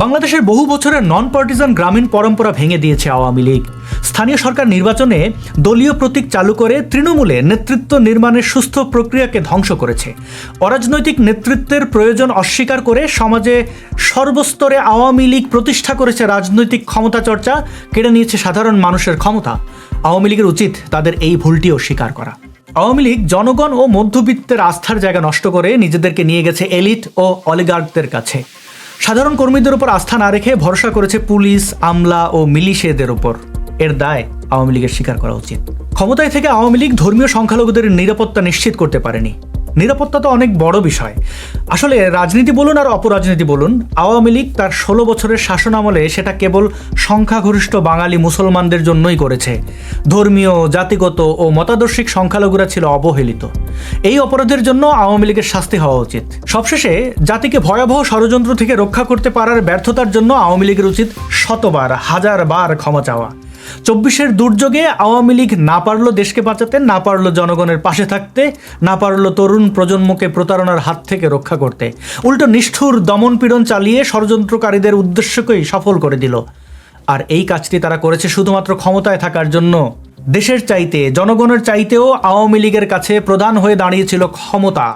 বাংলাদেশের বহু বছরের নন পার্টিজান গ্রামীণ পরম্পরা ভেঙে দিয়েছে আওয়ামী লীগ। স্থানীয় সরকার নির্বাচনে দলীয় প্রতীক চালু করে তৃণমূলে নেতৃত্ব নির্মাণের সুস্থ প্রক্রিয়াকে ধ্বংস করেছে। অরাজনৈতিক নেতৃত্বের প্রয়োজন অস্বীকার করে সমাজে সর্বস্তরে আওয়ামী লীগ প্রতিষ্ঠা করেছে রাজনৈতিক ক্ষমতা চর্চা কেড়ে নিয়েছে সাধারণ মানুষের ক্ষমতা। আওয়ামী লীগের উচিত তাদের এই ভুলটিও স্বীকার করা। আওয়ামী লীগ জনগণ ও মধ্যবিত্তের আস্থার জায়গা নষ্ট করে নিজেদেরকে নিয়ে গেছে এলিট ও অলিগার্কদের কাছে। সাধারণ কর্মীদের উপর আস্থা না রেখে ভরসা করেছে পুলিশ, আমলা ও মিলিশিয়াদের উপর। এর দায় আওয়ামী লীগের স্বীকার করা উচিত। ক্ষমতায় থেকে আওয়ামী লীগ ধর্মীয় সংখ্যালঘুদের নিরাপত্তা নিশ্চিত করতে পারেনি। নিরাপত্তা তো অনেক বড় বিষয়। আসলে রাজনীতি বলুন আর অপরাজনীতি বলুন, আওয়ামী লীগ তার ষোলো বছরের শাসন আমলে সেটা কেবল সংখ্যাগরিষ্ঠ বাঙালি মুসলমানদের জন্যই করেছে। ধর্মীয়, জাতিগত ও মতাদর্শিক সংখ্যালঘুরা ছিল অবহেলিত। এই অপরাধের জন্য আওয়ামী লীগের শাস্তি হওয়া উচিত। সবশেষে জাতিকে ভয়াবহ ষড়যন্ত্র থেকে রক্ষা করতে পারার ব্যর্থতার জন্য আওয়ামী লীগের উচিত শতবার হাজার বার ক্ষমা চাওয়া। চব্বিশের দুর্যোগে আওয়ামী লীগ না পারল দেশকে বাঁচাতে, না পারল জনগণের পাশে থাকতে, না পারল তরুণ প্রজন্মকে প্রতারণার হাত থেকে রক্ষা করতে। উল্টো নিষ্ঠুর দমনপীড়ন চালিয়ে ষড়যন্ত্রকারীদের উদ্দেশ্যকেই সফল করে দিল। আর এই কাজটি তারা করেছে শুধুমাত্র ক্ষমতায় থাকার জন্য। দেশের চাইতে, জনগণের চাইতেও আওয়ামী লীগের কাছে প্রধান হয়ে দাঁড়িয়েছিল ক্ষমতা।